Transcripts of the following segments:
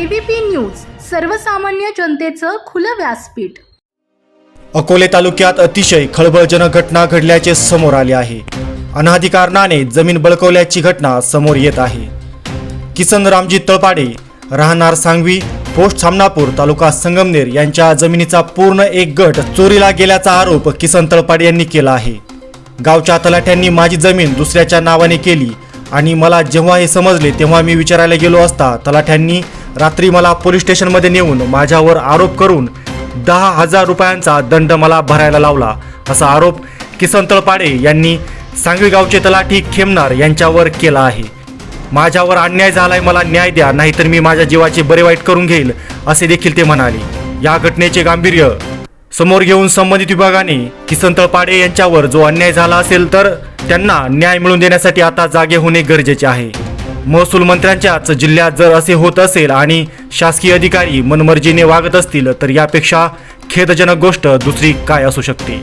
ABP news सर्वसामान्य जनतेचं खुलं व्यासपीठ. अकोले तालुक्यात अतिशय खळबळजनक घटना घडल्याचे समोर आले आहे. अनाधिकारणाने जमीन बळकवल्याची घटना समोर येत आहे. किसन रामजी तळपाडे राहणार सांगवी पोस्ट सामनापूर तालुका संगमनेर यांच्या जमिनीचा पूर्ण एक गट चोरीला गेल्याचा आरोप किसन तळपाडे यांनी केला आहे. गावच्या तलाठ्यांनी माझी जमीन दुसऱ्याच्या नावाने केली आणि मला जेव्हा हे समजले तेव्हा मी विचारायला गेलो असता तलाठ्यांनी रात्री मला पोलीस स्टेशनमध्ये नेऊन माझ्यावर आरोप करून दहा हजार रुपयांचा दंड मला भरायला लावला. असा आरोप किसन तळपाडे यांनी सांगवी गावचे तलाठी खेमनार यांच्यावर केला आहे. माझ्यावर अन्याय झालाय मला न्याय द्या नाहीतर मी माझ्या जीवाचे बरे वाईट करून घेईल असे देखील ते म्हणाले. या घटनेचे गांभीर्य समोर घेऊन संबंधित विभागाने किसन तळपाडे यांच्यावर जो अन्याय झाला असेल तर त्यांना न्याय मिळवून देण्यासाठी आता जागे होणे गरजेचे आहे. महसूल मंत्र्यांच्याच जिल्ह्यात जर असे होत असेल आणि शासकीय अधिकारी मनमर्जीने वागत असतील तर यापेक्षा खेदजनक गोष्ट दुसरी काय असू शकते?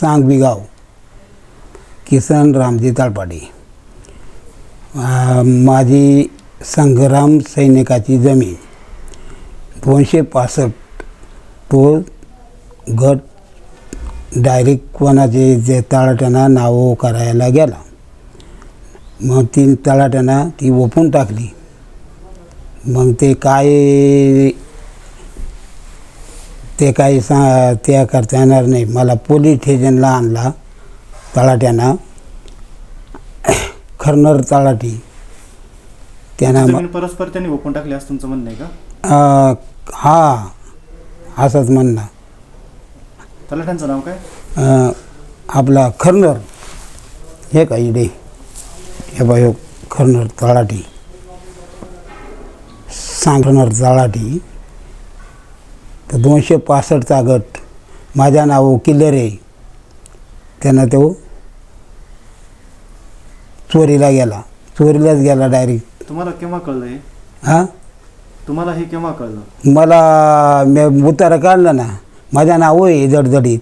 सांगवी गाव किसन रामजी ताळपाडे माझी संग्राम सैनिकाची जमीन दोनशे पासष्ट तो गट डायरेक्ट कोणाचे जे तळाट्यानं नावं करायला गेला. मग ती तळाट्यानं ती ओपून टाकली. मग ते काय ते काही सा ते करता येणार नाही. मला पोलीस स्टेशनला आणला तळाट्यानं खरनर तळाटी त्यानं म- जमीन परस्पर त्यांनी ओपन टाकली असं तुमचं म्हणणं आहे का? अं, हा असंच म्हणणं. तलाठ्यांचं नाव काय? अं, आपला खरनर. हे का इडे? हे बा ह्यो खरनर तळाटी सांगणार तळाटी तर दोनशे पासष्टचा गट. माझ्या नाव किल्लर आहे त्यानं तो चोरीला गेला. चोरीलाच गेला डायरेक्ट तुम्हाला केव्हा कळलं हे हां? तुम्हाला हे केव्हा कळलं? मला मी उतारा काढला ना. माझ्या नाव आहे जडजडीत.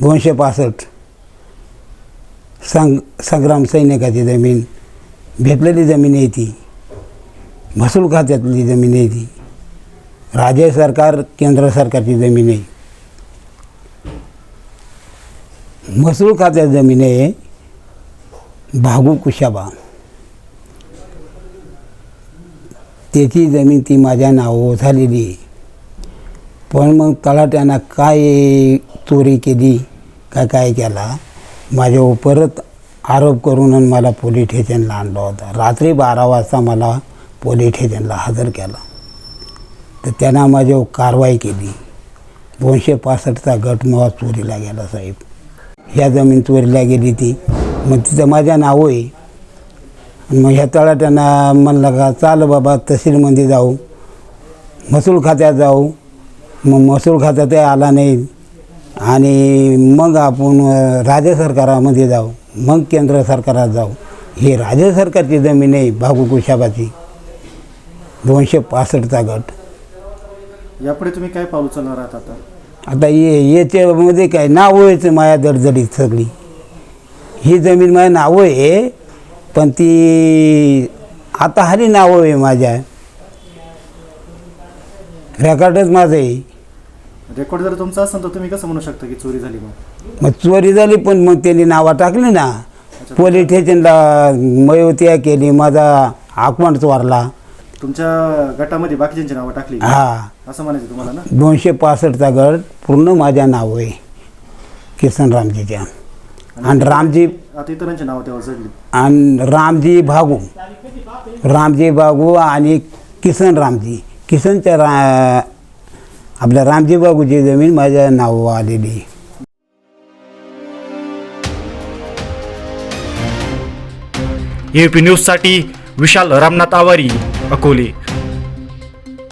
दोनशे पासष्ट. संग संग्राम सैनिकाची जमीन भेटलेली जमीन आहे ती. महसूल खात्यातली जमीन आहे ती. राज्य सरकार केंद्र सरकारची जमीन आहे. महसूल खात्यात जमीन आहे. भागू कुशाबा. त्याची जमीन ती माझ्या नावावर झालेली आहे. पण मग तलाट्यानं काय चोरी केली? काय काय केला? माझ्यावर परत आरोप करून आणि मला पोलीस स्टेशनला आणलं होतं. रात्री बारा वाजता मला पोलीस स्टेशनला हजर केला. तर त्यांना माझ्यावर कारवाई केली. दोनशे पासष्टचा गट मग चोरीला गेला साहेब. ह्या जमीन चोरीला गेली ती. मग तिथं माझ्या नावं आहे. आणि मग ह्या तळाट्यांना म्हणलं का चाल बाबा तहसीलमध्ये जाऊ. महसूल खात्यात जाऊ. मग महसूल खात्यातही आला नाही. आणि मग आपण राज्य सरकारामध्ये जाऊ मग केंद्र सरकारात जाऊ. ही राज्य सरकारची जमीन आहे भागू कुशाबाची. दोनशे पासष्टचा गट. यापुढे तुम्ही काय पाऊल उचलणार आहात आता? आता ये याच्यामध्ये काय नावं यायचं माया दडदडीत सगळी. ही जमीन माझ्या नावं आहे पण ती आता हरी नावं आहे माझ्या. रेकॉर्डच माझं आहे. रेकॉर्ड जर तुमचा असेल तर तुम्ही कसं म्हणू शकता की चोरी झाली मग मग चोरी झाली पण मग त्यांनी नावं टाकली ना. पोलीस स्टेशनला मयोत्या केली माझा अकाउंट चोरला. तुमच्या गटामध्ये बाकीच्यांची नावं टाकली? हा. असं म्हणायचं तुम्हाला ना? दोनशे पासष्टचा गट पूर्ण माझ्या नाव आहे. किसन रामजीच्या. आणि रामजी आता इतरांची नावं तेव्हा जडली. आणि रामजी भागू. रामजी भागू आणि किसन रामजी. किसनच्या रा आपल्या रामजी बाबूची जमीन माझ्या नावावर आलेली आहे. एपी न्यूजसाठी विशाल रामनाथ आवारी अकोले.